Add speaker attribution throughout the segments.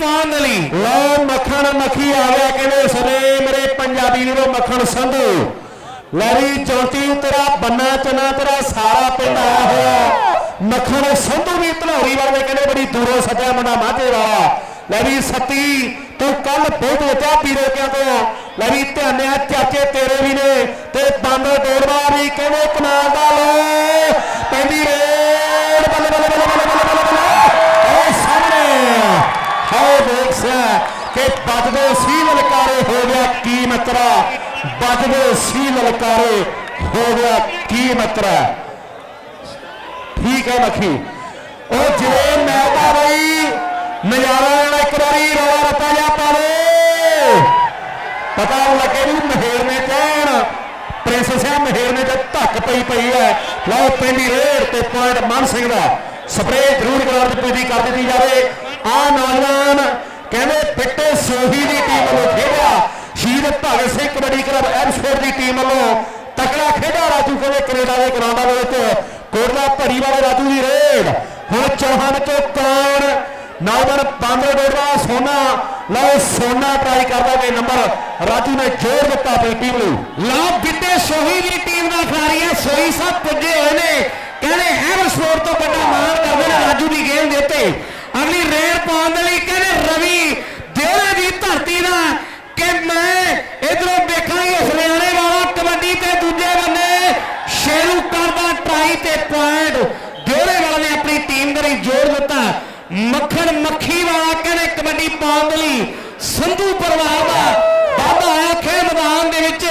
Speaker 1: ਪਾਉਣ ਦੇ ਲਈ।
Speaker 2: ਲਓ, ਮੱਖਣ ਮੱਖੀ ਆ ਗਿਆ ਕਹਿੰਦੇ, ਸਨੇ ਮੇਰੇ ਪੰਜਾਬੀ ਵੀਰੋ, ਮੱਖਣ ਸੰਧੂ। ਲੈ ਵੀ ਤੇਰਾ ਬੰਨਾ ਚਨਾ ਤੇਰਾ ਸਾਰਾ ਪਿੰਡ ਆਇਆ ਹੋਇਆ। ਮੱਖਣ ਸੰਧੂ ਵੀ ਧਨੌਰੀ ਵਾਲੇ ਕਹਿੰਦੇ, ਬੜੀ ਦੂਰੋਂ ਸੱਜਿਆ ਮੁੰਡਾ ਮਾਝੇ ਵਾਲਾ। ਲੈ ਵੀ ਸੱਤੀ, ਤੂੰ ਕੱਲ ਬਹੁਤ ਵਟਿਆ ਪੀਰੇ ਕਿਆ ਤੋਂ। ਲੈ ਧਿਆਨਿਆ ਚਾਚੇ ਤੇਰੇ ਵੀ ਨੇ ਤੇ ਬਾਂਦਰ ਡੋੜਵਾ ਵੀ ਕਹਿੰਦੇ, ਕਮਾਲ ਦਾ ਲੋ। ਪੈਂਦੀ ਰੇਡ ਹਾਏ ਕਿ ਵੱਜਦੇ ਸੀ ਲਲਕਾਰੇ ਹੋ ਗਿਆ, ਕੀ ਮਤਰਾ? ਵੱਜਦੇ ਸੀ ਲਲਕਾਰੇ ਹੋ ਗਿਆ, ਕੀ ਮਤਰਾ? ਠੀਕ ਹੈ ਮੱਖੀ। ਉਹ ਜਿਵੇਂ ਮੈਂ ਤਾਂ ਬਈ ਨਜ਼ਾਰਾ ਲੈਣਾ ਇੱਕ ਵਾਰੀ, ਰੌਲਾ ਰੱਪਾ ਜਾ ਪਾਵੇ ਪਤਾ ਲੱਗੇ ਵੀ ਮਹੇਰ ਨੇ ਕਹਿਣ, ਪ੍ਰਿੰਸ ਸਿੰਘ ਮਹੇਰ ਨੇ ਤੇ ਧੱਕ ਪਈ ਪਈ ਹੈ। ਲਓ ਪੈਂਦੀ ਰੇਡ ਤੇ ਪੁਆਇੰਟ ਮਨ ਸਿੰਘ ਦਾ। ਸਪਰੇਅ ਜ਼ਰੂਰ ਗਰਾਊਂਡ 'ਚ ਪੂਰੀ ਕਰ ਦਿੱਤੀ ਜਾਵੇ। ਆ ਨੌਜਵਾਨ ਕਹਿੰਦੇ ਪਿੱਟੇ ਸੋਹੀ ਦੀ ਟੀਮ ਵੱਲੋਂ ਖੇਡਿਆ। ਸ਼ਹੀਦ ਭਗਤ ਸਿੰਘ ਕਬੱਡੀ ਕਲੱਬ ਐਮਸਫੋਰਡ ਦੀ ਟੀਮ ਵੱਲੋਂ ਤਕੜਾ ਖੇਡਾ ਰਾਜੂ ਕਹਿੰਦੇ ਕੈਨੇਡਾ ਦੇ ਗਰਾਊਂਡਾਂ ਦੇ ਵਿੱਚ। ਕੋਟਲਾ ਭੜੀ ਵਾਲੇ ਰਾਜੂ ਦੀ ਰੇਡ। ਹੁਣ ਚੌਹਾਨ ਤੋਂ ਕੌਣ? ਨੌਜਵਾਨ ਬਾਂਦਰ ਡੋੜਵਾ ਸੋਨਾ। ਲਓ, ਸੋਨਾ ਟਰਾਈ ਕਰਦਾ ਵੇ ਨੰਬਰ। ਰਾਜੂ ਨੇ ਜੋਰ ਦਿੱਤਾ ਆਪਣੀ ਟੀਮ ਨੂੰ।
Speaker 1: ਲਓ ਬਿੱਟੇ ਸੋਹੀ ਦੀ ਟੀਮ ਦਾ ਖਿਡਾਰੀ ਹੈ। ਸੋਹੀ ਸਾਹਿਬ ਪੁੱਜੇ ਹੋਏ ਨੇ। ਕਹਿੰਦੇ ਐਵਰ ਸਪੋਰਟ ਤੋਂ ਵੱਡਾ ਮਾਣ ਕਰਦੇ ਨੇ ਰਾਜੂ ਦੀ ਗੇਮ ਦੇ ਉੱਤੇ। ਅਗਲੀ ਰੇਡ ਪਾਉਣ ਦੇ ਲਈ ਕਹਿੰਦੇ ਰਵੀ ਦੇਵਲੇ ਦੀ ਧਰਤੀ ਦਾ ਕਿ ਮੈਂ ਇਧਰੋਂ ਵੇਖਾਂਗੇ ਹਰਿਆਣੇ ਵਾਲਾ ਕਬੱਡੀ ਤੇ ਦੂਜੇ ਬੰਨੇ ਸ਼ੇਰੂ ਕਰਦਾ ਟਰਾਈ ਤੇ ਪੁਆਇੰਟ। ਦੇਵਲੇ ਵਾਲਾ ਨੇ ਆਪਣੀ ਟੀਮ ਦੇ ਲਈ ਜੋੜ ਦਿੱਤਾ। ਮੱਖਣ ਮੱਖੀ ਵਾਲਾ ਕਹਿੰਦੇ ਕਬੱਡੀ ਪਾਉਣ ਦੇ ਲਈ ਸੰਧੂ ਪਰਿਵਾਰ ਦਾ ਬਾਬਾ ਆਖੇ ਮੈਦਾਨ ਦੇ ਵਿੱਚ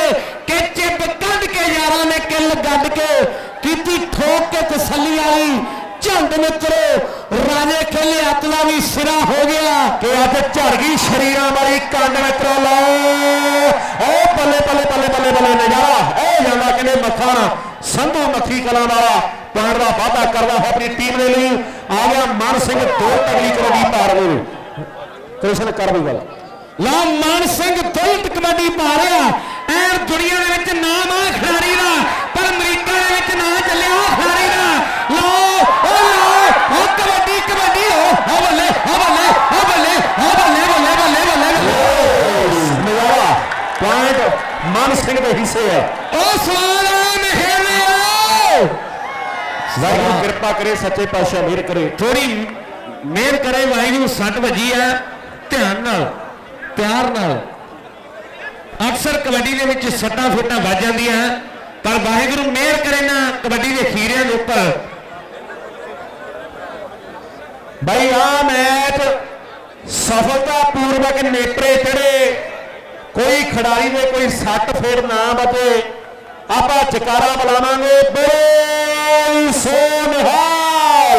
Speaker 1: ਕਿ ਚਿੱਪ ਕੱਢ ਕੇ ਯਾਰਾਂ ਨੇ ਕਿੱਲ ਗੱਡ ਕੇ ਕੀਤੀ ਠੋਕ ਕੇ ਤਸੱਲੀ ਆਈ ਝੰਡ ਮਿੱਤਰੋ ਰਾਜੇ ਖੇਲੇ ਅਤਲਾ ਵੀ ਸਿਰਾ ਹੋ ਗਿਆ।
Speaker 2: ਕਿ ਅੱਜ ਝੜ ਗਈ ਸ਼ਰੀਰਾਂ ਵਾਲੀ ਕੰਡ ਮਿੱਤਰੋ ਲਓ ਓ ਬੱਲੇ ਬੱਲੇ ਬੱਲੇ ਬੱਲੇ ਬੱਲੇ ਨਜ਼ਾਰਾ। ਇਹ ਜਾਂਦਾ ਕਹਿੰਦੇ ਮੱਖਣ ਸੰਧੂ ਮੱਖੀ ਕਲਾਂ ਵਾਲਾ। ਪੁਆਇੰਟ ਦਾ ਵਾਅਦਾ ਕਰਦਾ ਹੈ ਆਪਣੀ ਟੀਮ ਦੇ ਲਈ। ਆ ਗਿਆ ਮਨ ਸਿੰਘ ਦੋ ਤਗਲੀ ਕਰੋਗੀ ਪਾਰ ਨੂੰ। ਕ੍ਰਿਸ਼ਨ ਕਰ ਵੀ ਗੱਲ।
Speaker 1: ਲਾ ਮਾਨ ਸਿੰਘ ਦੁਲਤ ਕਬੱਡੀ ਪਾ ਰਿਹਾ। ਐਰ ਦੁਨੀਆ ਦੇ ਵਿੱਚ ਨਾਮ ਆ ਖਿਡਾਰੀ ਦਾ।
Speaker 2: ਸਿੰਘ ਦੇ ਹਿੱਸੇ ਹੈ
Speaker 1: ਓ ਸਵਾਲ ਆ ਮਹਿਰ ਨੇ ਓ
Speaker 2: ਵਾਹਿਗੁਰੂ ਕਿਰਪਾ ਕਰੇ ਸੱਚੇ ਪਾਤਸ਼ਾਹ ਮਿਹਰ ਕਰੇ।
Speaker 1: ਥੋੜੀ ਮਿਹਰ ਕਰੇ ਵਾਹਿਗੁਰੂ ਸੱਟ ਵੱਜੀ ਆ ਧਿਆਨ ਨਾਲ ਪਿਆਰ ਨਾਲ। ਅਕਸਰ ਕਬੱਡੀ ਦੇ ਵਿੱਚ ਸੱਟਾਂ ਫੇਟਾਂ ਵੱਜ ਜਾਂਦੀਆਂ ਪਰ ਵਾਹਿਗੁਰੂ ਮਿਹਰ ਕਰੇ ਨਾ ਕਬੱਡੀ ਦੇ ਖੀਰਿਆਂ ਦੇ ਉੱਪਰ।
Speaker 2: ਬਈ ਆ ਮੈਚ ਸਫਲਤਾ ਪੂਰਵਕ ਨੇਪਰੇ ਚੜੇ ਕੋਈ ਖਿਡਾਰੀ ਦੇ ਕੋਈ ਸੱਟ ਫੇਰ ਨਾ ਬਚੇ। ਆਪਾਂ ਚਕਾਰਾ ਬੁਲਾਵਾਂਗੇ। ਬੋਲ ਸੋ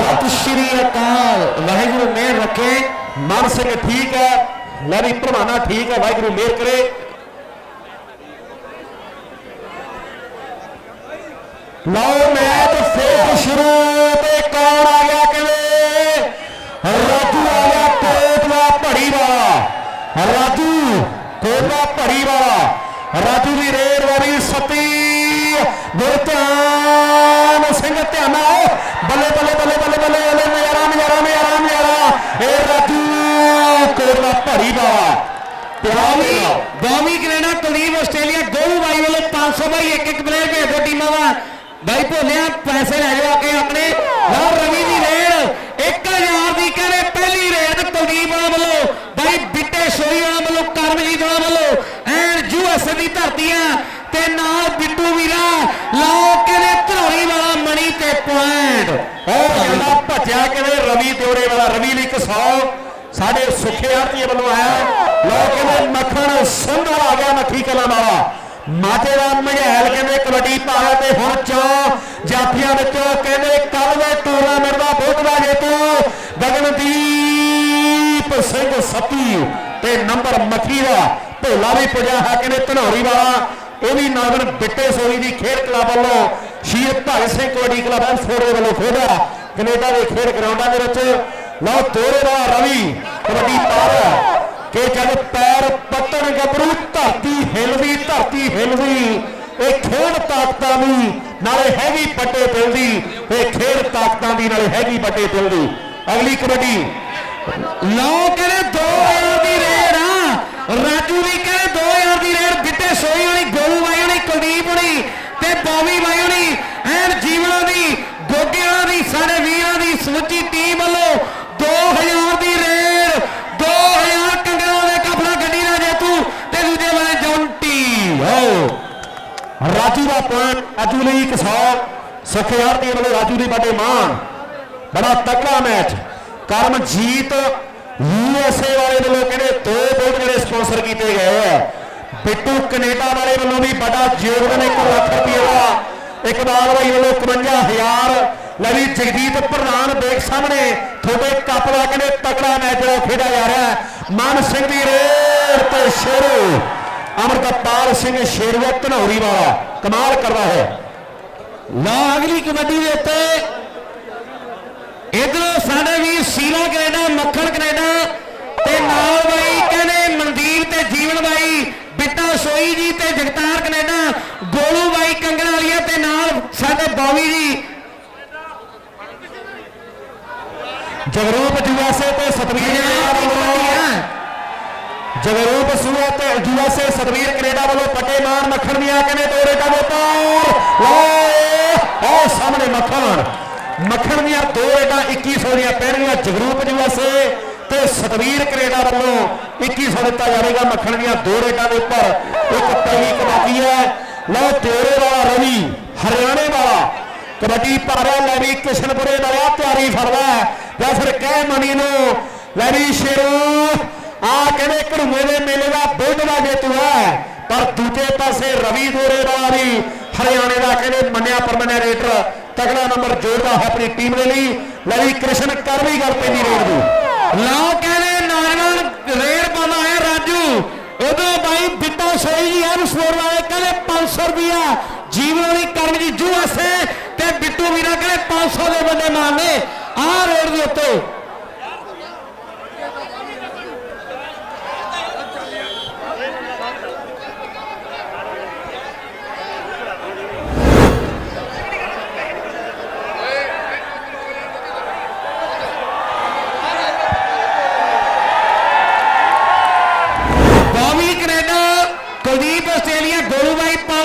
Speaker 1: ਸਤਿ ਸ਼੍ਰੀ ਅਕਾਲ। ਵਾਹਿਗੁਰੂ ਮਿਹਰ ਰੱਖੇ।
Speaker 2: ਮਨ ਸਿੰਘ ਠੀਕ ਹੈ। ਲੈ ਵੀ ਠੀਕ ਹੈ। ਵਾਹਿਗੁਰੂ ਮਿਹਰ ਕਰੇ। ਲਓ ਮੈਚ ਫੇਰ ਸ਼ੁਰੂ ਤੇ ਕੌਣ ਸਿੰਘ ਧਿਆਨਾ ਬੱਲੇ ਬੱਲੇ ਬੱਲੇ ਬੱਲੇ ਬੱਲੇ ਬੱਲੇ ਨਜ਼ਾਰਾ ਨਜ਼ਾਰਾ ਨਜ਼ਾਰਾ ਨਜ਼ਾਰਾ। ਇਹ ਰਾਜੂ ਕੋਟਲਾ ਭੜੀ ਵਾਲਾ
Speaker 1: ਬਾਵੀ।
Speaker 2: ਪਿਆਰੀ
Speaker 1: ਬਾਵੀ। ਕੈਨੇਡਾ ਕੁਲਦੀਪ ਆਸਟ੍ਰੇਲੀਆ ਗੋਲੂ ਬਾਈ ਵੱਲੋਂ 500 ਬਾਈ ਇੱਕ ਇੱਕ ਪਲੇਅਰ ਭੇਜ ਦਿਓ ਟੀਮਾਂ ਦਾ। ਬਾਈ ਭੋਲਿਆ ਪੈਸੇ ਲੈ ਜਾਓ ਆ ਕੇ ਆਪਣੇ। ਲਓ ਰਵੀ ਦੀ ਰੇਡ। 1000 ਦੀ ਕਹਿੰਦੇ ਪਹਿਲੀ ਰੇਡ ਕੁਲਦੀਪ ਵਾਲਾ ਬਾਈ ਬਿੱਟੇ ਸੋਈ ਵਾਲਾ ਵੱਲੋਂ ਕਰਮਜੀਤ ਵਾਲਾ ਵੱਲੋਂ। ਐਨ ਯੂਐਸ ਦੀ ਧਰਤੀਆਂ ਤੇ ਨਾਲ ਬਿੱਟੂ ਵੀਰਾ। ਲਓ ਪੁਆਇੰਟ
Speaker 2: ਉਹ ਭੱਜਿਆ ਕਿਵੇਂ ਰਵੀ ਦਿਉਰੇ ਵਾਲਾ, ਰਵੀ ਲਈ 100 ਸਾਡੇ ਸੁਖੇ ਆਰਤੀਏ ਵੱਲੋਂ ਆਇਆ ਲੋਕ ਕਹਿੰਦੇ ਮੱਖਣ ਸੰਧੂ ਆ ਗਿਆ ਮੱਖੀ ਕਲਾਂ ਵਾਲਾ। ਮਾਤੇ ਮਹਿਲ ਕਹਿੰਦੇ ਕਬੱਡੀ ਪਾਇਆ ਤੇ ਹੁਣ ਚੋਂ ਜਾਫੀਆਂ ਵਿੱਚੋਂ ਕਹਿੰਦੇ ਕੱਲ ਦੇ ਟੂਰਨਾਮੈਂਟ ਦਾ ਬੋਟਵਾ ਜੇਤੂ ਗਗਨਦੀਪ ਸਿੰਘ ਸੱਤੀ ਤੇ ਨੰਬਰ ਮੱਖੀ ਦਾ ਭੋਲਾ ਵੀ ਪੁਜਾ ਹੈ। ਕਹਿੰਦੇ ਧਨੌਰੀ ਵਾਲਾ ਉਹ ਵੀ ਨਾਗਨ ਬਿੱਟੇ ਸੋਈ ਦੀ ਖੇਡ ਕਲੱਬ ਵੱਲੋਂ ਸ਼ਹੀਦ ਭਗਤ ਸਿੰਘ ਕਬੱਡੀ ਕਲੱਬ ਐਮਸਫੋਰਡ ਦੇ ਵੱਲੋਂ ਖੇਡਿਆ। ਕੈਨੇਡਾ ਦੇ ਖੇਡ ਗਰਾਊਂਡਾਂ ਦੇ ਵਿੱਚ ਲਓ ਦੋਰੇ ਦਾ ਰਵੀ ਕਬੱਡੀ ਪਾ ਕਿ ਜਦ ਪੈਰ ਪੱਤਣ ਗੱਭਰੂ ਧਰਤੀ ਹਿਲਦੀ ਧਰਤੀ ਹਿਲਦੀ ਇਹ ਖੇਡ ਤਾਕਤਾਂ ਦੀ ਨਾਲੇ ਹੈਗੀ ਪੱਟੇ ਦਿਲ ਦੀ ਤੇ ਖੇਡ ਤਾਕਤਾਂ ਦੀ ਨਾਲੇ ਹੈਗੀ ਪੱਟੇ ਦਿਲ ਦੀ ਅਗਲੀ ਕਬੱਡੀ।
Speaker 1: ਲਓ ਕਹਿੰਦੇ 2000 ਦੀ ਰੇਡ ਆ। ਰਾਜੂ ਵੀ ਕਹਿੰਦੇ 2000 ਦੀ ਰੇਡ ਬਿੱਟੇ ਸੋਈ ਹੋਣੀ ਗੋਲੂ ਬਾਈ ਹੋਣੀ ਕੁਲਦੀਪ ਵਾਲੀ। ਤੇ ਬੌਬੀ ਬਾਈ ਹੋਣੀ ਐਨ ਜੀਵਨਾਂ ਦੀ, ਗੋਗਿਆਂ ਦੀ ਸਾਡੇ ਵੀਰਾਂ ਦੀ ਸਮੁੱਚੀ ਟੀਮ ਵੱਲੋਂ 2000 ਦੀ ਰੇਡ 2000 ਕੰਗਣਾ ਦੇ ਕਪੜਾ ਗੱਡੀ ਦਾ ਜੇਤੂ ਤੇ ਦੂਜੇ ਵਾਲੇ ਜੌਂਟੀ
Speaker 2: ਆਓ। ਰਾਜੂ ਦਾ ਪਾਨ ਰਾਜੂ ਲਈ 100 ਸੁਖਿਆਰ ਦੀ ਵੱਲੋਂ ਰਾਜੂ ਦੀ ਵੱਡੇ ਮਾਨ ਬੜਾ ਤਕੜਾ ਮੈਚ। ਕਰਮਜੀਤ ਯੂਐਸਏ ਵਾਲੇ ਵੱਲੋਂ ਕਹਿੰਦੇ ਦੋ ਬੋਲ ਜਿਹੜੇ ਸਪਾਂਸਰ ਕੀਤੇ ਗਏ ਆ। ਬਿੱਟੂ ਕੈਨੇਡਾ ਵਾਲੇ ਵੱਲੋਂ ਵੀ ਬੜਾ ਯੋਗਦਾਨ 1 ਲੱਖ ਰੁਪਏ ਦਾ। ਇਕਬਾਲ ਭਾਈ ਵੱਲੋਂ 51000 ਲੈ ਵੀ ਜਗਜੀਤ ਪ੍ਰਧਾਨ, ਦੇਖ ਸਾਹਮਣੇ, ਤੁਹਾਡੇ ਕੱਪ ਦਾ ਕਹਿੰਦੇ ਤਕੜਾ ਮੈਚ ਜਿਹੜਾ ਖੇਡਿਆ ਜਾ ਰਿਹਾ ਮਨ ਸਿੰਘ ਦੀ ਰੇਡ ਤੇ ਸ਼ੇਰੂ। ਅਮਰਤਪਾਲ ਸਿੰਘ ਸ਼ੇਰਵਾ ਧਨੌਰੀ ਵਾਲਾ। ਕਮਾਲ ਕਰਦਾ ਹੈ।
Speaker 1: ਲਾ ਅਗਲੀ ਕਬੱਡੀ ਦੇ ਉੱਤੇ ਇਧਰੋਂ ਸਾਡੇ ਵੀ ਸੀਲਾ ਕੈਨੇਡਾ, ਮੱਖਣ ਕੈਨੇਡਾ ਤੇ ਨਾਲ ਬਾਈ ਕਹਿੰਦੇ ਮਨਦੀਪ ਤੇ ਜੀਵਨ ਬਾਈ। ਬਿੱਟਾ ਸੋਈ ਜੀ ਤੇ ਜਗਤਾਰ ਕੈਨੇਡਾ ਗੋਲੂ ਬਾਈ ਕੰਗਣ ਵਾਲੀਆ ਤੇ ਨਾਲ ਸਾਡੇ ਬੌਵੀ ਜੀ।
Speaker 2: ਜਗਰੂਪ ਜੁਆਸੇ ਤੇ ਸਤਵੀਰ ਕੈਨੇਡਾ ਵੱਲੋਂ ਜਗਰੂਪ ਸੂਆ ਤੇ ਜੁਆਸੇ ਸਤਵੀਰ ਕੈਨੇਡਾ ਵੱਲੋਂ ਪੱਟੇ ਮਾਰ ਮੱਖਣ ਦੀਆਂ ਕਹਿੰਦੇ ਦੋ ਰੇਟਾਂ ਦੇ ਉੱਪਰ। ਲਓ ਉਹ ਸਾਹਮਣੇ ਮੱਖਣ। ਮੱਖਣ ਦੀਆਂ ਦੋ ਰੇਟਾਂ 2100 ਦੀਆਂ ਪੈਣਗੀਆਂ ਜਗਰੂਪ ਜੁਆਸੇ ਤੇ ਸਤਵੀਰ ਕੈਨੇਡਾ ਵੱਲੋਂ 2100 ਦਿੱਤਾ ਜਾਵੇਗਾ। ਮੱਖਣ ਦੀਆਂ ਦੋ ਰੇਟਾਂ ਦੇ ਉੱਪਰ ਇੱਕ ਪਹਿਲੀ ਕਬੱਡੀ ਹੈ। ਲਓ ਤੇਰੇ ਵਾਲਾ ਰਵੀ, ਹਰਿਆਣੇ ਵਾਲਾ। ਕਬੱਡੀ ਪਾ ਲੈ ਵੀ ਕਿਸ਼ਨਪੁਰੇ ਵਾਲਾ ਤਿਆਰੀ ਫੜਦਾ ਜਾਂ ਫਿਰ ਕਹਿ ਮਣੀ ਨੂੰ, ਲੈ ਵੀ ਸ਼ੇਰੂ, ਆ ਕਹਿੰਦੇ ਘੜੂਏ ਦੇ ਮੇਲੇ ਦਾ ਬੁੱਧ ਦਾ ਜੇਤੂ ਹੈ। ਪਰ ਦੂਜੇ ਪਾਸੇ ਰਵੀ ਦੋਰੇ ਵਾਲਾ ਵੀ ਹਰਿਆਣੇ ਦਾ ਕਹਿੰਦੇ ਮੰਨਿਆ ਪਰਮਨਿਆ ਰੇਟਰ ਤਗੜਾ ਨੰਬਰ ਜੋੜਦਾ ਹੈ ਆਪਣੀ ਟੀਮ ਦੇ ਲਈ। ਲੈ ਵੀ ਕ੍ਰਿਸ਼ਨ ਕਰ ਵੀ ਗੱਲ ਪੈਂਦੀ ਰੇਡ ਦੀ।
Speaker 1: ਲਓ ਕਹਿੰਦੇ ਨੌਜਵਾਨ ਰੇਡ ਪਾਉਂਦਾ ਹੈ ਰਾਜੂ। ਉਦੋਂ ਬਾਈ ਬਿੱਟਾ ਸੋਈ ਜੀ ਐਨ ਸਪੋਰਟ ਵਾਲੇ ਕਹਿੰਦੇ 500 ਰੁਪਿਆ ਜੀਵਨ ਵਾਲੀ ਕਰਮ ਜੀ ਜੂਐਸਏ ਤੇ ਬਿੱਟੂ ਵੀਰਾ ਕਹਿੰਦੇ 500 ਦੇ ਬੰਦੇ ਮਾਰਨੇ ਆਹ ਰੋਡ ਦੇ ਉੱਤੇ।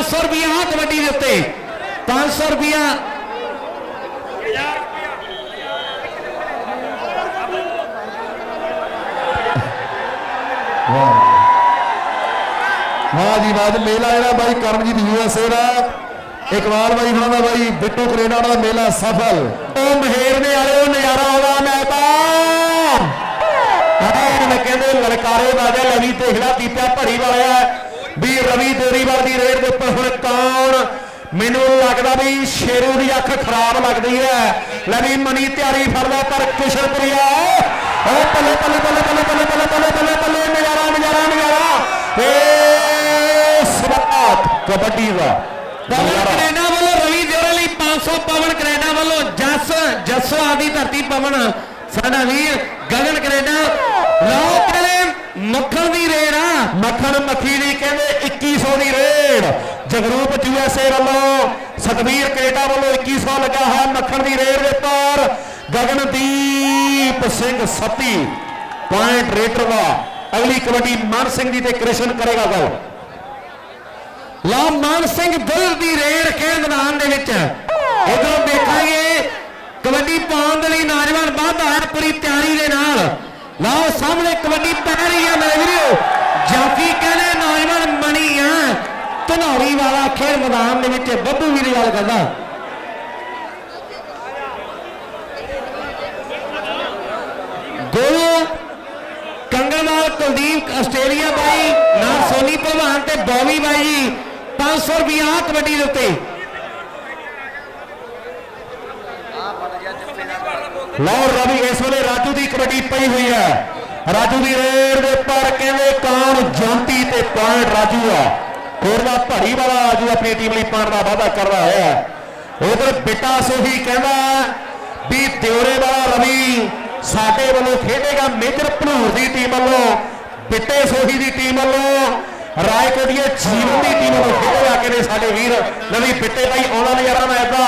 Speaker 1: 500 ਰੁਪਿਆ ਹਾਂ ਕਬੱਡੀ ਦੇ ਉੱਤੇ। 500 ਰੁਪਿਆ
Speaker 2: ਵਾਹ। ਜੀ ਵਾਹ, ਮੇਲਾ ਜਿਹੜਾ ਬਾਈ ਕਰਮਜੀਤ ਯੂਐਸਏ ਦਾ ਇਕਬਾਲ ਬਾਈ ਹੁਣਾਂ ਦਾ ਬਾਈ, ਬਿੱਟੂ ਕੈਨੇਡਾ ਦਾ ਮੇਲਾ ਸਫਲ। ਉਹ ਮਹੇਰਨੇ ਵਾਲਿਓ ਨਜ਼ਾਰਾ ਆਉਂਦਾ, ਮੈਂ ਤਾਂ ਕਹਿੰਦੇ ਲਲਕਾਰੇ ਵਾਜਾ ਲਵੀ ਦੇਖਦਾ ਦੀਪਿਆ ਭੜੀ ਵਾਲਿਆ ਵੀ ਰਵੀ ਦੇਰੀਵਾਲ ਦੀ ਰੇਡ ਦੇ ਉੱਪਰ ਹੁਣ ਕੌਣ? ਮੈਨੂੰ ਲੱਗਦਾ ਵੀ ਸ਼ੇਰੂ ਦੀ ਅੱਖ ਖਰਾਬ ਲੱਗਦੀ ਹੈ। ਲੈ ਵੀ ਮਨੀ ਤਿਆਰੀ ਫੜਦਾ ਪਰ ਕਿਸ਼ਨਪੁਰੀਆ। ਉਹ ਪੱਲੇ ਪੱਲੇ ਪੱਲੇ ਪੱਲੇ ਪੱਲੇ ਪੱਲੇ ਪੱਲੇ ਪੱਲੇ ਪੱਲੇ ਨਜ਼ਾਰਾ ਨਜ਼ਾਰਾ ਨਜ਼ਾਰਾ। ਏ ਸਵਾਤ ਕਬੱਡੀ ਦਾ
Speaker 1: ਪਵਨ। ਕੈਨੇਡਾ ਵੱਲੋਂ ਰਵੀ ਦਿਓਰੇ ਲਈ 500 ਪਵਨ ਕੈਨੇਡਾ ਵੱਲੋਂ ਜਸ ਜੱਸੋ ਆਦੀ ਧਰਤੀ ਪਵਨ। ਸਾਡਾ ਵੀਰ ਗਗਨ ਕੈਨੇਡਾ ਲਓ ਕਹਿੰਦੇ ਮੱਖਣ ਦੀ ਰੇੜ ਆ।
Speaker 2: ਮੱਖਣ ਮੱਖੀ ਦੀ ਕਹਿੰਦੇ 2100 ਦੀ ਰੇੜ ਜਗਰੂਪ ਯੂਐਸਏ ਵੱਲੋਂ ਸਤਵੀਰ ਕੈਨੇਡਾ ਵੱਲੋਂ 2100 ਲੱਗਾ ਹੈ ਮੱਖਣ ਦੀ ਰੇੜ ਦੇ ਉੱਪਰ ਗਗਨਦੀਪ ਸਿੰਘ ਸੱਤੀ ਪੁਆਇੰਟ ਰੇਟਰ ਦਾ। ਅਗਲੀ ਕਬੱਡੀ ਮਾਨ ਸਿੰਘ ਦੀ ਤੇ ਕ੍ਰਿਸ਼ਨ ਕਰੇਗਾ ਗੱਲ
Speaker 1: ਲਓ ਮਾਨ ਸਿੰਘ ਦਿਲ ਦੀ ਰੇੜ ਖੇਡ ਮੈਦਾਨ ਦੇ ਵਿੱਚ। ਇਧਰੋਂ ਦੇਖਾਂਗੇ ਕਬੱਡੀ ਪਾਉਣ ਦੇ ਲਈ ਨੌਜਵਾਨ ਵਾਧਾ ਹੈ ਪੂਰੀ ਤਿਆਰੀ ਦੇ ਨਾਲ। ਲਓ ਸਾਹਮਣੇ ਕਬੱਡੀ ਪੈ ਰਹੀ ਹੈ ਮੇਰੇ ਵੀਰੋ। ਜਾਫੀ ਕਹਿੰਦੇ ਨੌਜਵਾਨ ਮਣੀ ਆ। ਧਨੌਰੀ ਵਾਲਾ ਖੇਡ ਮੈਦਾਨ ਦੇ ਵਿੱਚ ਬੱਬੂ ਵੀਰ ਗੱਲ ਕਰਦਾ। ਗੋਲੂ, ਕੰਗਣਵਾਲ, ਕੁਲਦੀਪ, ਆਸਟ੍ਰੇਲੀਆ ਬਾਈ, ਨਾਲ ਸੋਨੀ ਭਲਵਾਨ ਤੇ ਬੌਵੀ ਬਾਈ ਜੀ 500 ਰੁਪਿਆ ਕਬੱਡੀ ਦੇ ਉੱਤੇ।
Speaker 2: ਲਓ ਰਵੀ ਇਸ ਵੇਲੇ ਰਾਜੂ ਦੀ ਕਬੱਡੀ ਪਈ ਹੋਈ ਹੈ। ਰਾਜੂ ਦੀ ਰੇਡ ਦੇ ਪਰ ਕਹਿੰਦੇ ਕਾਨ ਜੰਤੀ ਤੇ ਪੁਆਇੰਟ ਰਾਜੂ ਆ। ਕੋਰਲਾ ਧੜੀ ਵਾਲਾ ਰਾਜੂ ਆਪਣੀ ਟੀਮ ਲਈ ਪਾਉਣ ਦਾ ਵਾਅਦਾ ਕਰਦਾ ਹੈ। ਉਧਰ ਬਿੱਟਾ ਸੋਹੀ ਕਹਿੰਦਾ ਵੀ ਦਿਉਰੇ ਵਾਲਾ ਰਵੀ ਸਾਡੇ ਵੱਲੋਂ ਖੇਡੇਗਾ ਮੇਜਰ ਭਨੂਰ ਦੀ ਟੀਮ ਵੱਲੋਂ, ਬਿੱਟੇ ਸੋਹੀ ਦੀ ਟੀਮ ਵੱਲੋਂ ਰਾਏਕੋਟੀਏ ਜੀਵਨ ਦੀ ਟੀਮ ਨੂੰ ਖੇਡੇ ਆ ਸਾਡੇ ਵੀਰ ਨਵੀਂ ਬਿੱਟੇ ਭਾਈ ਆਉਣਾ ਨਜ਼ਾਰਾ ਮੈਚ ਦਾ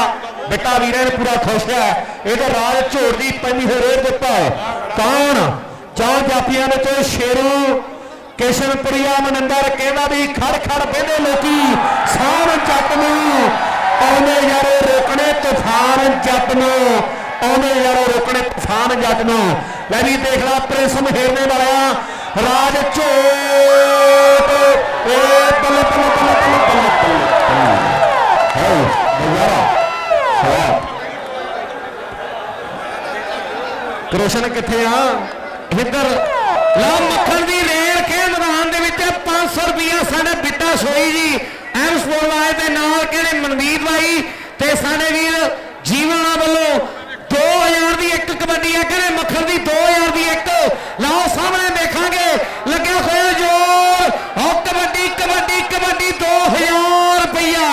Speaker 2: ਬੇਟਾ ਵੀਰਾਂ ਨੇ ਪੂਰਾ ਖੁਸ਼ ਹੈ। ਇਹ ਰਾਜ ਝੋੜ ਦੀ ਪੈਂਦੀ ਹੋਈ ਦਿੱਤਾ ਕੌਣ? ਚਾਰ ਜਾਪੀਆਂ ਵਿੱਚੋਂ ਸ਼ੇਰੂ, ਕਿਸ਼ਨਪੁਰੀਆ, ਮਨਿੰਦਰ ਕਹਿੰਦਾ ਵੀ ਖੜ ਖੜ ਬਹਿੰਦੇ ਲੋਕੀ। ਸਾਹਣ ਜੱਟ ਨੂੰ, ਆਉਂਦੇ ਯਾਰੋ ਰੋਕਣੇ ਤੂਫਾਨ ਜੱਟ ਨੂੰ। ਆਉਂਦੇ ਯਾਰੋ ਰੋਕਣੇ ਤੂਫਾਨ ਜੱਟ ਨੂੰ। ਲੈ ਵੀ ਦੇਖ ਲਾ, ਪ੍ਰਿੰਸ ਮਹੇਰਨੇ ਵਾਲਾ ਰਾਜ ਝੋਟ ਕ੍ਰਿਸ਼ਨ ਕਿੱਥੇ ਆ।
Speaker 1: ਇੱਧਰ ਲਾ ਮੱਖਣ ਦੀ ਰੇਲ ਖੇਡ ਮੈਦਾਨ ਦੇ ਵਿੱਚ 500 ਰੁਪਇਆ ਸਾਡੇ ਬਿੱਟਾ ਸੋਈ ਜੀ ਐਮ ਸਪੋਰਟ ਵਾਲੇ ਦੇ ਨਾਲ ਕਿਹੜੇ ਮਨਵੀਰ ਬਾਈ ਤੇ ਸਾਡੇ ਵੀਰ ਜੀਵਨਾ ਵੱਲੋਂ 2000 ਦੀ ਇੱਕ ਕਬੱਡੀ ਆ ਕਹਿੰਦੇ ਮੱਖਣ ਦੀ 2000 ਦੀ ਇੱਕ। ਲਾਓ ਸਾਹਮਣੇ ਦੇਖਾਂਗੇ, ਲੱਗਿਆ ਹੋਇਆ ਜੋਰ। ਹੋ ਕਬੱਡੀ ਕਬੱਡੀ ਕਬੱਡੀ 2000 ਰੁਪਇਆ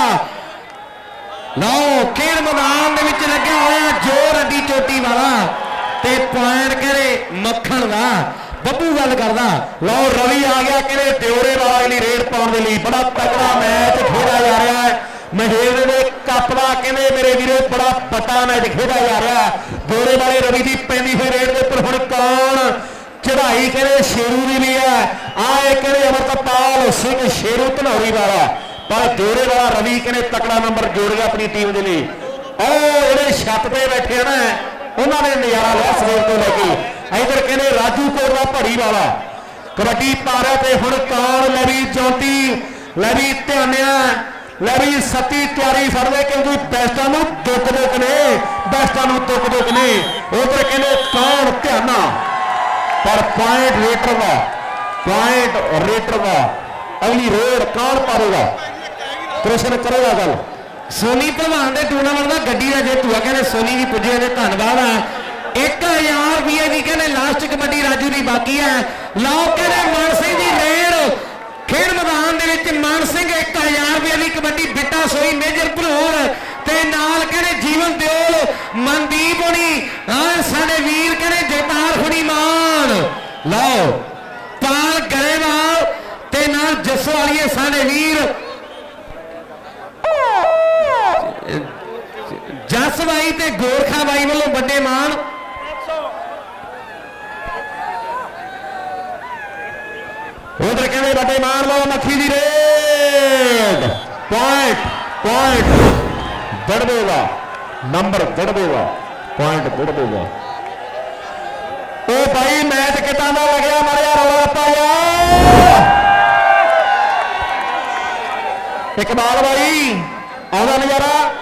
Speaker 1: ਲਓ ਖੇਡ ਮੈਦਾਨ ਦੇ ਵਿੱਚ ਲੱਗਿਆ ਹੋਇਆ ਜੋਰ ਅੱਡੀ ਚੋਟੀ ਵਾਲਾ। ਤੇ ਪੁਆਇੰਟ ਕਰੇ ਮੱਖਣ ਦਾ। ਬੱਬੂ ਗੱਲ ਕਰਦਾ,
Speaker 2: ਲਓ ਰਵੀ ਆ ਗਿਆ ਕਹਿੰਦੇ ਦਿਉਰੇ ਵਾਲਾ ਅਗਲੀ ਰੇਡ ਪਾਉਣ ਦੇ ਲਈ। ਬੜਾ ਤਕੜਾ ਮੈਚ ਖੇਡਿਆ ਜਾ ਰਿਹਾ ਹੈ। ਮਹੇਲ ਦੇ ਕੱਪ ਕਹਿੰਦੇ ਮੇਰੇ ਵੀਰੋ, ਬੜਾ ਪਤਾ ਮੈਚ ਖੇਡਿਆ ਜਾ ਰਿਹਾ ਹੈ। ਵਾਲੇ ਰਵੀ ਦੀ ਪੈਂਦੀ ਹੋਈ ਰੇਡ ਦੇ ਉੱਪਰ ਹੁਣ ਕੌਣ ਚੜਾਈ ਕਹਿੰਦੇ ਸ਼ੇਰੂ ਦੀ ਵੀ ਹੈ। ਆਏ ਇਹ ਕਹਿੰਦੇ ਅਮਰਤਪਾਲ ਸਿੰਘ, ਸ਼ੇਰੂ ਧਨੌਰੀ ਵਾਲਾ। ਪਰ ਦਿਉਰੇ ਵਾਲਾ ਰਵੀ ਕਹਿੰਦੇ ਤਕੜਾ ਨੰਬਰ ਜੋੜਿਆ ਆਪਣੀ ਟੀਮ ਦੇ ਲਈ। ਉਹ ਜਿਹੜੇ ਛੱਤ ਤੇ ਬੈਠੇ ਆ ਨਾ ਉਹਨਾਂ ਨੇ ਨਜ਼ਾਰਾ ਲਿਆ ਸਵੇਰ ਤੋਂ ਲੈ ਕੇ। ਇਧਰ ਕਹਿੰਦੇ ਰਾਜੂ ਦਾ ਭੜੀ ਵਾਲਾ। ਕਬੱਡੀ ਪਾਰਾ ਤੇ ਹੁਣ ਕੌਣ ਲੈ ਵੀ ਜੌਂਟੀ ਲੈ ਵੀ ਧਿਆਨਿਆ, ਲੈ ਵੀ ਸੱਤੀ ਤਿਆਰੀ ਫੜਦੇ ਕਿਉਂਕਿ ਬੈਸਟਾਂ ਨੂੰ ਦੁੱਕ ਦੁੱਕ ਨੇ, ਬੈਸਟਾਂ ਨੂੰ ਦੁੱਕ ਦੁੱਕ ਨੇ। ਉਧਰ ਕਹਿੰਦੇ ਕੌਣ ਧਿਆਨਾ? ਪਰ ਪੁਆਇੰਟ ਰੇਟਰ ਦਾ ਪੁਆਇੰਟ ਰੇਟਰ ਦਾ। ਅਗਲੀ ਰੇਡ ਕੌਣ ਪਾਵੇਗਾ ਕ੍ਰਿਸ਼ਨ ਕਰੇਗਾ ਗੱਲ।
Speaker 1: ਸੋਨੀ ਭਲਵਾਨ ਦੇ ਟੂਰਨਾਮੈਂਟ ਦਾ ਗੱਡੀ ਦਾ ਜੇਤੂ ਆ, ਕਹਿੰਦੇ ਸੋਨੀ ਜੀ ਪੁੱਜੇ ਨੇ ਧੰਨਵਾਦ ਆ। 1000 ਰੁਪਏ ਦੀ ਕਹਿੰਦੇ ਲਾਸਟ ਕਬੱਡੀ ਰਾਜੂ ਦੀ ਬਾਕੀ ਹੈ ਲਓ ਕਹਿੰਦੇ ਮਾਨ ਸਿੰਘ ਦੀ ਰੇਡ। ਖੇਡ ਮੈਦਾਨ ਦੇ ਵਿੱਚ ਮਾਨ ਸਿੰਘ 1000 ਰੁਪਏ ਦੀ ਕਬੱਡੀ, ਬਿੱਟਾ ਸੋਈ, ਮੇਜਰ ਭਲੂਰ ਤੇ ਨਾਲ ਕਹਿੰਦੇ ਜੀਵਨ ਦਿਓਲ, ਮਨਦੀਪ ਹੋਣੀ, ਹਾਂ, ਸਾਡੇ ਵੀਰ ਕਹਿੰਦੇ ਜਗਤਾਰ ਹੁਣੀ ਮਾਨ। ਲਓ ਪਾਲ ਗਰੇਵਾਲ ਤੇ ਨਾਲ ਜੱਸੋ ਵਾਲੀਏ ਸਾਡੇ ਵੀਰ ਜਸ ਬਾਈ ਤੇ ਗੋਰਖਾ ਬਾਈ ਵੱਲੋਂ ਵੱਡੇ ਮਾਣ।
Speaker 2: ਉਧਰ ਕਹਿੰਦੇ ਵੱਡੇ ਮਾਣ ਲਓ, ਮੱਖੀ ਦੀ ਰੇਡ। ਪੁਆਇੰਟ ਪੁਆਇੰਟ ਦੜਵੇਗਾ ਨੰਬਰ ਦੜਵੇਗਾ ਪੁਆਇੰਟ ਦੜਵੇਗਾ ਉਹ ਭਾਈ ਮੈਚ ਕਿਤਾ ਦਾ ਲੱਗਿਆ, ਮਾਰਿਆ, ਰੌਲਾ ਪਾਇਆ। ਇਕਬਾਲ ਬਾਈ, ਆਉਂਦਾ ਨਜ਼ਾਰਾ।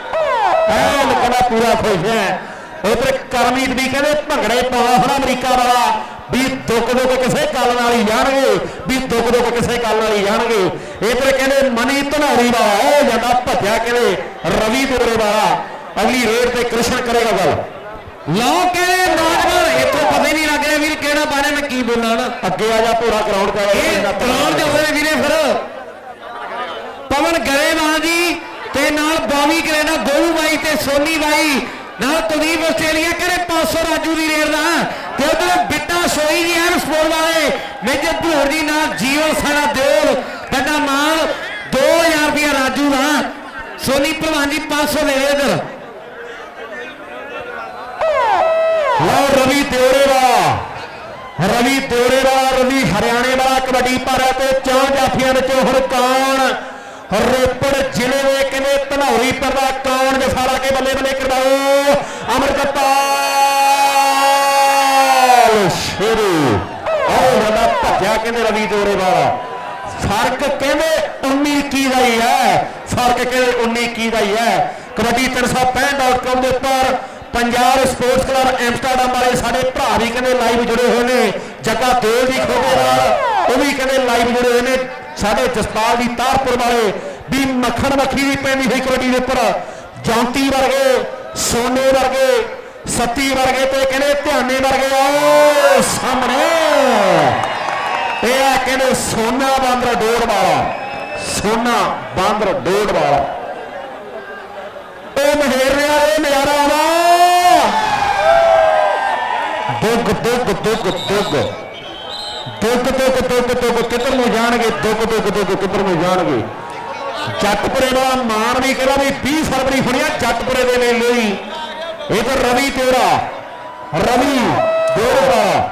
Speaker 2: ਐ ਲੱਗਣਾ ਪੂਰਾ ਖੁਸ਼ ਹੈ। ਉਧਰ ਕਰਮੀਤ ਵੀ ਕਹਿੰਦੇ ਭੰਗੜੇ ਪਾਉਣਾ ਹੁਣ ਅਮਰੀਕਾ ਵਾਲਾ। ਵੀ ਦੁੱਖ ਦੁੱਖ ਕਿਸੇ ਗੱਲ ਨਾਲ ਹੀ ਜਾਣਗੇ। ਵੀ ਦੁੱਖ ਦੁੱਖ ਕਿਸੇ ਗੱਲ ਨਾਲ ਹੀ ਜਾਣਗੇ। ਇਧਰ ਕਹਿੰਦੇ ਮਨੀ ਧਨੌਰੀ ਵਾਲਾ ਉਹ ਜਾਂਦਾ ਭੱਜਿਆ ਕਹਿੰਦੇ ਰਵੀ ਦੋਰੇ ਵਾਲਾ। ਅਗਲੀ ਰੇਡ ਤੇ ਕ੍ਰਿਸ਼ਨ ਕਰੇਗਾ ਗੱਲ।
Speaker 1: ਲਓ ਕਹਿੰਦੇ ਨੌਜਵਾਨ ਇੱਥੋਂ ਪਤਾ ਹੀ ਨਹੀਂ ਲੱਗ ਰਿਹਾ ਵੀਰ ਕਿਹੜਾ ਬਾਰੇ ਮੈਂ ਕੀ ਬੋਲਾਂ ਨਾ।
Speaker 2: ਅੱਗੇ ਆ ਜਾ ਭੋਰਾ ਗਰਾਊਂਡ ਤੇ।
Speaker 1: ਇਹ ਗਰਾਊਂਡ ਨੇ ਵੀਰੇ ਫਿਰ। ਪਵਨ ਗਰੇਵਾਲ ਜੀ ਤੇ ਨਾਲ ਬੌਵੀ ਕਰੇਨਾ ਗੋਲੂ ਬਾਈ ਤੇ ਸੋਨੀ ਬਾਈ, ਨਾਲ ਕੁਲਦੀਪ ਆਸਟ੍ਰੇਲੀਆ ਕਰੇ 500 ਰਾਜੂ ਦੀ ਰੇਡ ਦਾ? ਤੇ ਉਧਰ ਬਿੱਟਾ ਸੋਈ ਜੀ ਐਨ ਸਪੋਰਟ ਵਾਲੇ, ਮੇਜਰ ਭੂਰ ਜੀ ਨਾਲ ਜੀਓ ਸਾਡਾ ਦਿਓਲ ਵੱਡਾ ਮਾਨ 2000 ਰੁਪਇਆ ਰਾਜੂ ਦਾ। ਸੋਨੀ ਭਲਵਾਨ ਜੀ 500 ਦੇ ਦੇ ਇਧਰ।
Speaker 2: ਲਓ ਰਵੀ ਦਿਓਰੇ ਵਾਲਾ ਰਵੀ ਦਿਓਰੇ ਵਾਲਾ ਰਵੀ ਹਰਿਆਣੇ ਵਾਲਾ ਕਬੱਡੀ ਪਾਰਾ ਤੇ ਚੌਂ ਜਾਫੀਆਂ ਵਿੱਚੋਂ ਹੁਣ ਕੌਣ ਰੋਪੜ ਜ਼ਿਲ੍ਹੇ ਦੇ ਕਹਿੰਦੇ ਧਨੌਰੀ ਪਰ ਦਾ ਕੌਣ ਜਫਾਲਾ ਕੇ ਬੱਲੇ ਬੱਲੇ ਕਰਵਾਓ ਅਮਰਤਪਾਲ ਸ਼ੇਰੂ। ਉਹ ਜਿਹੜਾ ਭੱਜਿਆ ਕਹਿੰਦੇ ਰਵੀ ਦਿਓਰੇ ਵਾਲਾ। ਫ਼ਰਕ ਕਹਿੰਦੇ 19 ਕੀ ਦਾ ਹੀ ਹੈ। ਫ਼ਰਕ ਕਹਿੰਦੇ 19 ਕੀ ਦਾ ਹੀ ਹੈ। ਕਬੱਡੀ 365.com ਦੇ ਉੱਪਰ ਪੰਜਾਬ ਸਪੋਰਟਸ ਕਲੱਬ ਐਮਸਟਰਡਮ ਵਾਲੇ ਸਾਡੇ ਭਰਾ ਵੀ ਕਹਿੰਦੇ ਲਾਈਵ ਜੁੜੇ ਹੋਏ ਨੇ। ਜੱਗਾ ਦੇਵ ਦੀ ਖੋਬੇ ਨਾਲ ਉਹ ਵੀ ਕਹਿੰਦੇ ਲਾਈਵ ਜੁੜੇ ਹੋਏ ਨੇ। ਸਾਡੇ ਜਸਪਾਲ ਦੀ ਤਾਰਪੁਰ ਵਾਲੇ ਵੀ ਮੱਖਣ ਮੱਖੀ ਵੀ ਪੈਂਦੀ ਹੋਈ ਕਬੱਡੀ ਦੇ ਉੱਪਰ। ਜੌਂਤੀ ਵਰਗੇ, ਸੋਨੇ ਵਰਗੇ, ਸੱਤੀ ਵਰਗੇ ਤੇ ਕਹਿੰਦੇ ਧਿਆਨੇ ਵਰਗੇ ਆਓ ਸਾਹਮਣੇ। ਇਹ ਆ ਕਹਿੰਦੇ ਸੋਨਾ ਬਾਂਦਰ ਡੋੜ ਵਾਲਾ। ਸੋਨਾ ਬਾਂਦਰ ਡੋੜ ਵਾਲਾ। ਉਹ ਮਹੇਰ ਵਾਲੇ ਨਜ਼ਾਰਾ ਆਵਾ ਦੁੱਗ ਦੁੱਗ ਦੁੱਗ ਦੁੱਗ। ਦੁੱਖ ਦੁੱਖ ਦੁੱਖ ਦੁੱਖ ਕਿੱਧਰ ਨੂੰ ਜਾਣਗੇ? ਦੁੱਖ ਦੁੱਖ ਦੁੱਖ ਕਿੱਧਰ ਨੂੰ ਜਾਣਗੇ? ਜੱਟਪੁਰੇ ਦਾ ਮਾਣ ਵੀ ਕਹਿੰਦਾ ਵੀ 20 ਫਰਵਰੀ ਫੜਿਆ ਜੱਟਪੁਰੇ ਦੇ ਲਈ ਹੀ ਇਹ ਤਾਂ ਰਵੀ ਤੇਰਾ ਰਵੀ ਤੇਰਾ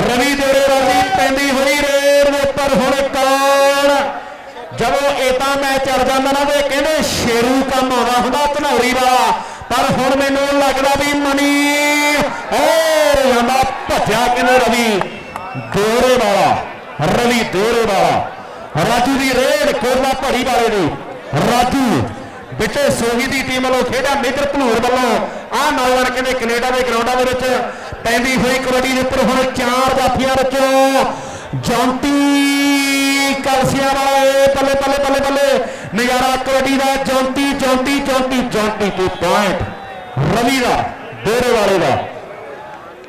Speaker 2: ਰਵੀ ਤੇਰੇ ਰਾਜੀ ਪੈਂਦੀ ਹੋਈ ਰੇਡ ਦੇ ਉੱਪਰ ਹੁਣ ਕੌਣ ਜਦੋਂ ਇਹ ਤਾਂ ਮੈਂ ਚੜ ਜਾਂਦਾ ਨਾ ਤੇ ਕਹਿੰਦੇ ਸ਼ੇਰੂ ਕੰਮ ਆਉਂਦਾ ਹੁੰਦਾ ਧਨੌਰੀ ਵਾਲਾ। ਪਰ ਹੁਣ ਮੈਨੂੰ ਲੱਗਦਾ ਵੀ ਮਨੀ ਓ ਜਾਂਦਾ ਭੱਜਿਆ ਕਹਿੰਦੇ ਰਵੀ? ਦੋਰੇ ਵਾਲਾ ਰਵੀ ਦੋਰੇ ਵਾਲਾ ਰਾਜੂ ਦੀ ਰੇਡ ਕੋਲਾ ਭੜੀ ਵਾਲੇ ਦੀ। ਰਾਜੂ, ਬਿੱਟੇ ਸੋਗੀ ਦੀ ਟੀਮ ਵੱਲੋਂ ਖੇਡਿਆ ਮੇਜਰ ਭਨੂਰ ਵੱਲੋਂ। ਆਹ ਨੌਜਵਾਨ ਕਹਿੰਦੇ ਕੈਨੇਡਾ ਦੇ ਗਰਾਊਂਡਾਂ ਦੇ ਵਿੱਚ ਪੈਂਦੀ ਹੋਈ ਕਬੱਡੀ ਦੇ ਉੱਪਰ ਹੁਣ ਚਾਰ ਜਾਫੀਆਂ ਵਿੱਚੋਂ ਜੌਂਤੀ ਕਲਸੀਆਂ ਵਾਲੇ ਬੱਲੇ ਬੱਲੇ ਬੱਲੇ ਬੱਲੇ ਨਜ਼ਾਰਾ ਕਬੱਡੀ ਦਾ ਜੌਂਤੀ ਜੌਂਤੀ ਜੌਂਤੀ ਜੌਂਤੀ ਤੇ ਪੁਆਇੰਟ ਰਵੀ ਦਾ ਡੇਰੇ ਵਾਲੇ ਦਾ।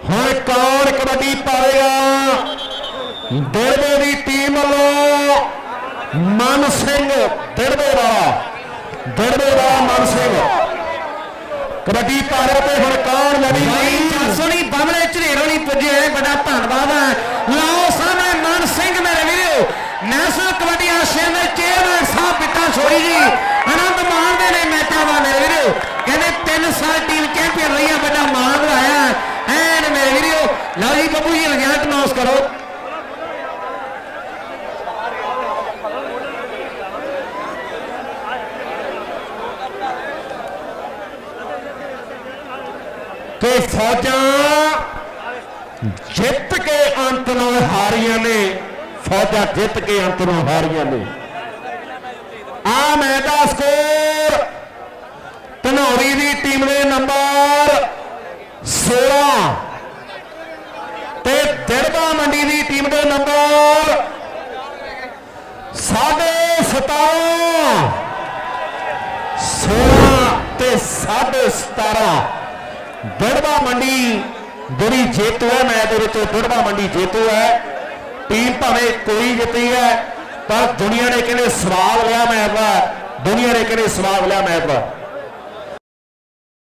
Speaker 2: ਹੁਣ ਕੌਣ ਕਬੱਡੀ ਪਾਵੇਗਾ? ਡੇਰੇ ਦੀ ਟੀਮ ਵੱਲੋਂ ਮਨ ਸਿੰਘ ਡੇਰੇ ਵਾਲਾ ਡੇਰੇ ਵਾਲਾ ਮਨ ਸਿੰਘ। ਕਬੱਡੀ ਰਿਹਾ ਤੇ ਹੁਣ ਕੌਣ ਲੜੀ
Speaker 1: ਭਾਈ ਜਸਣੀ ਬਮਲੇ ਝਰੇਰੋਂ ਨਹੀਂ ਪੁੱਜੇ ਬੜਾ ਧੰਨਵਾਦ ਹੈ। ਲਓ ਸਾਹਮਣੇ ਮਨ ਸਿੰਘ ਮੇਰੇ ਵੀਰੋ ਨੈਸ਼ਨਲ ਕਬੱਡੀ ਆਸ਼ੀਆ ਦੇ ਚੇਅਰਮੈਨ ਸਾਹਿਬ ਬਿੱਟਾ ਛੋੜੀ ਜੀ। ਆਨੰਦ ਮਾਣਦੇ ਨੇ ਮੈਚਾਂ ਦਾ ਮੇਰੇ ਵੀਰੋ। ਕਹਿੰਦੇ 3 ਸਾਲ ਟੀਮ ਚੈਂਪੀਅਨ ਰਹੀ ਆ ਬੜਾ ਮਾਣ ਆਇਆ ਐਨ ਮੇਰੇ ਵੀਰੋ, ਲਓ ਜੀ ਬੱਬੂ ਜੀ ਰਿਜ਼ਲਟ ਅਨਾਉਂਸ ਕਰੋ।
Speaker 2: ਕਿ ਫੌਜਾਂ ਜਿੱਤ ਕੇ ਅੰਤ ਨਾਲ ਹਾਰੀਆਂ ਨੇ। ਫੌਜਾਂ ਜਿੱਤ ਕੇ ਅੰਤ ਨਾਲ ਹਾਰੀਆਂ ਨੇ। ਆ ਮੈਚ ਦਾ ਸਕੋਰ। ਧਨੌਰੀ ਦੀ ਟੀਮ ਦੇ ਨੰਬਰ 16 ਤੇ ਦਿੜਬਾ ਮੰਡੀ ਦੀ ਟੀਮ ਦੇ ਨੰਬਰ ਸਾਢੇ 17 16 ਤੇ ਸਾਢੇ 17 ਦੜਵਾ ਮੰਡੀ ਜਿਹੜੀ ਜੇਤੂ ਹੈ, ਮੈਚ ਦੇ ਵਿੱਚ ਦੜਵਾ ਮੰਡੀ ਜੇਤੂ ਹੈ। ਟੀਮ ਭਾਵੇਂ ਕੋਈ ਜਿੱਤੀ ਹੈ ਪਰ ਦੁਨੀਆ ਨੇ ਕਹਿੰਦੇ ਸਵਾਲ ਲਿਆ ਮੈਚ ਦਾ ਦੁਨੀਆ ਨੇ ਕਹਿੰਦੇ ਸਵਾਲ ਲਿਆ ਮੈਚ ਦਾ